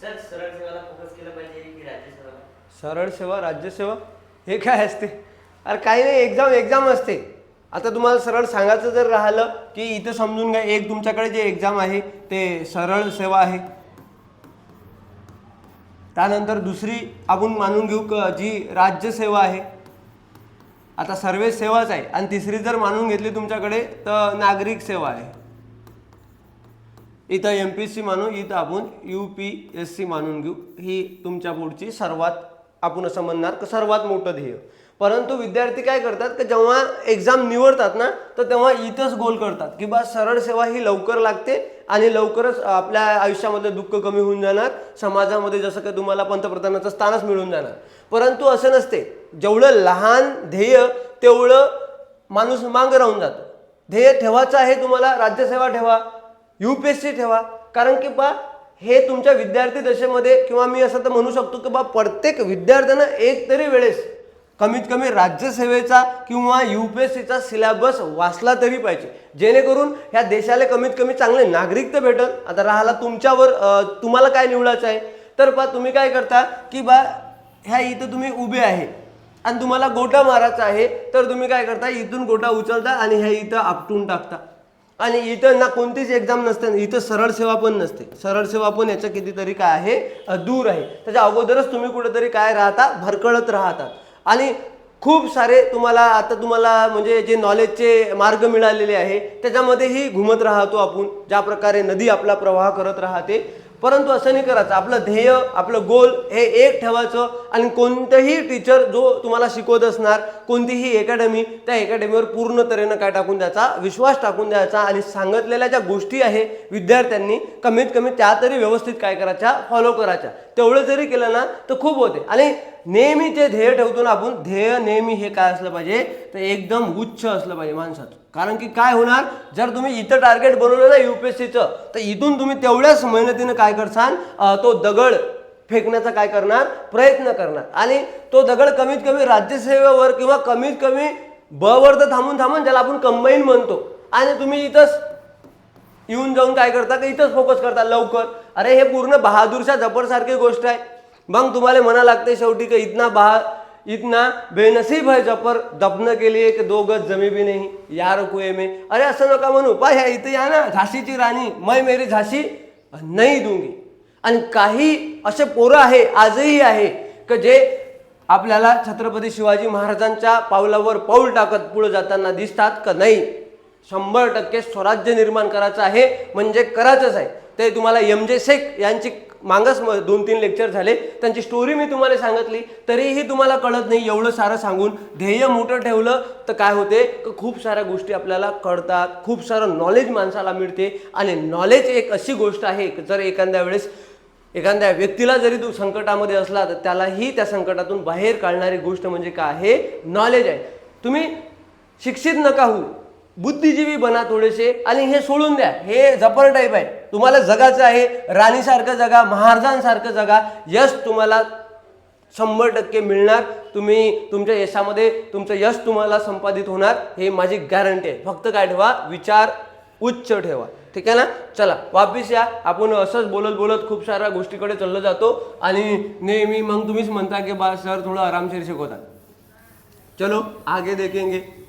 Sir सरळ Sewala focus केलं पाहिजे की सरळ सेवा राज्यसेवा हे काय असते? अरे काही नाही एक्झाम एक्झाम असते. आता तुम्हाला सरळ सांगायचं जर राहिलं की इथं समजून घ्या एक तुमच्याकडे जे एक्झाम आहे ते सरळ सेवा आहे. त्यानंतर दुसरी आपण मानून घेऊ क जी राज्यसेवा आहे. आता सर्वे सेवाच आहे. आणि तिसरी जर मानून घेतली तुमच्याकडे तर नागरिक सेवा आहे. इथं एम पी एस सी मानू इथं आपण यू पी एस सी मानून घेऊ. ही तुमच्या पुढची सर्वात आपण असं म्हणणार की सर्वात मोठं ध्येय. परंतु विद्यार्थी काय करतात की जेव्हा एक्झाम निवडतात ना तर तेव्हा इथंच गोल करतात की बा सरळ सेवा ही लवकर लागते आणि लवकरच आपल्या आयुष्यामध्ये दुःख कमी होऊन जाणार. समाजामध्ये जसं काही तुम्हाला पंतप्रधानाचं स्थानच मिळून जाणार. परंतु असं नसते. जेवढं लहान ध्येय तेवढं माणूस मांग राहून जातो. ध्येय ठेवायचं आहे तुम्हाला राज्यसेवा ठेवा. यू पी एस सी ठेवा. कारण की बा हे तुमच्या विद्यार्थी दशेमध्ये किंवा मी असं तर म्हणू शकतो की बा प्रत्येक विद्यार्थ्यानं एक तरी वेळेस कमीत कमी राज्यसेवेचा किंवा यू पी एस सीचा सिलेबस वाचला तरी पाहिजे. जेणेकरून ह्या देशाला कमीत कमी चांगले नागरिक तर भेटल. आता राहिला तुमच्यावर तुम्हाला काय निवडायचं आहे? तर बा तुम्ही काय करता की बा ह्या इथं तुम्ही उभे आहे. आणि तुम्हाला गोटा मारायचा आहे तर तुम्ही काय करता इथून गोटा उचलता आणि ह्या इथं आपटून टाकता. आणि इथं ना कोणतीच एक्झाम नसते आणि इथं सरळ सेवा पण नसते. सरळ सेवा पण याचं कितीतरी काय आहे? दूर आहे. त्याच्या अगोदरच तुम्ही कुठेतरी काय राहता? भरकळत राहतात. आणि खूप सारे तुम्हाला आता तुम्हाला म्हणजे जे नॉलेजचे मार्ग मिळालेले आहे त्याच्यामध्येही घुमत राहतो आपण. ज्या प्रकारे नदी आपला प्रवाह करत राहते परंतु असं नाही करायचं. आपलं ध्येय आपलं गोल हे एक ठेवायचं आणि कोणतंही टीचर जो तुम्हाला शिकवत असणार कोणतीही अकॅडमी त्या अकॅडमीवर पूर्ण तऱ्हेनं काय टाकून द्यायचा? विश्वास टाकून द्यायचा आणि सांगितलेल्या ज्या गोष्टी आहे विद्यार्थ्यांनी कमीत कमी त्या तरी व्यवस्थित काय करायच्या? फॉलो करायच्या. तेवढं जरी केलं ना तर खूप होते. आणि नेहमी जे ध्येय ठेवतो ना आपण ध्येय नेहमी हे काय असलं पाहिजे? तर एकदम उच्च असलं पाहिजे माणसाचं. कारण की काय होणार? जर तुम्ही इथं टार्गेट बनवलं ना युपीएससीचं तर इथून तुम्ही तेवढ्याच मेहनतीनं काय करसान? तो दगड फेकण्याचा काय करणार? प्रयत्न करणार. आणि तो दगड कमीत कमी राज्यसेवेवर किंवा कमीत कमी ब वर तर थांबून थांबून ज्याला आपण कंबाईन म्हणतो. आणि तुम्ही इथंच येऊन जाऊन काय करता? की इथंच फोकस करता लवकर? अरे हे पूर्ण बहादूरच्या जपरसारखी गोष्ट आहे. मग तुम्हाला म्हणा लागते शेवटी की इतना बहा इतना बेनसीब है जपर दफन के लिए कि दो गज जमी भी नहीं यार कुए में। अरे असं नका म्हणू पा ह्या इथं या ना झाशीची राणी मै मेरी झाशी नाही दूंगी। आणि काही असे पोरं आहे आजही आहे की जे आपल्याला छत्रपती शिवाजी महाराजांच्या पावलावर पाऊल टाकत पुढे जाताना दिसतात का नाही? शंभर टक्के स्वराज्य निर्माण करायचं आहे म्हणजे करायचंच आहे. ते तुम्हाला एम जे शेख यांची मागच म- दोन तीन लेक्चर झाले. त्यांची स्टोरी मी तुम्हाला सांगितली तरीही तुम्हाला कळत नाही एवढं सारं सांगून ध्येय मोठं ठेवलं तर काय होते? खूप साऱ्या गोष्टी आपल्याला कळतात खूप सारं नॉलेज माणसाला मिळते. आणि नॉलेज एक अशी गोष्ट आहे जर एखाद्या वेळेस एखाद्या व्यक्तीला जरी तू संकटामध्ये असला तर त्यालाही त्या संकटातून बाहेर काढणारी गोष्ट म्हणजे काय आहे? नॉलेज आहे. तुम्ही शिक्षित नका होऊ. बुद्धिजीवी बना थोडेसे आणि हे सोडून द्या. हे जपर टाईप आहे. तुम्हाला जगाचं आहे राणीसारखं जगा महाराजांसारखं जगा. यश तुम्हाला शंभर टक्के मिळणार. तुम्ही तुमच्या यशामध्ये तुमचं यश तुम्हाला संपादित होणार. हे माझी गॅरंटी आहे. फक्त काय ठेवा विचार उच्च ठेवा. ठीक आहे ना? चला वापिस या. आपण असंच बोलत बोलत खूप साऱ्या गोष्टीकडे चाललं जातो आणि नेहमी मग तुम्हीच म्हणता की बा सर थोडं आरामशीर शिकवतात. चलो आगे देखेंगे.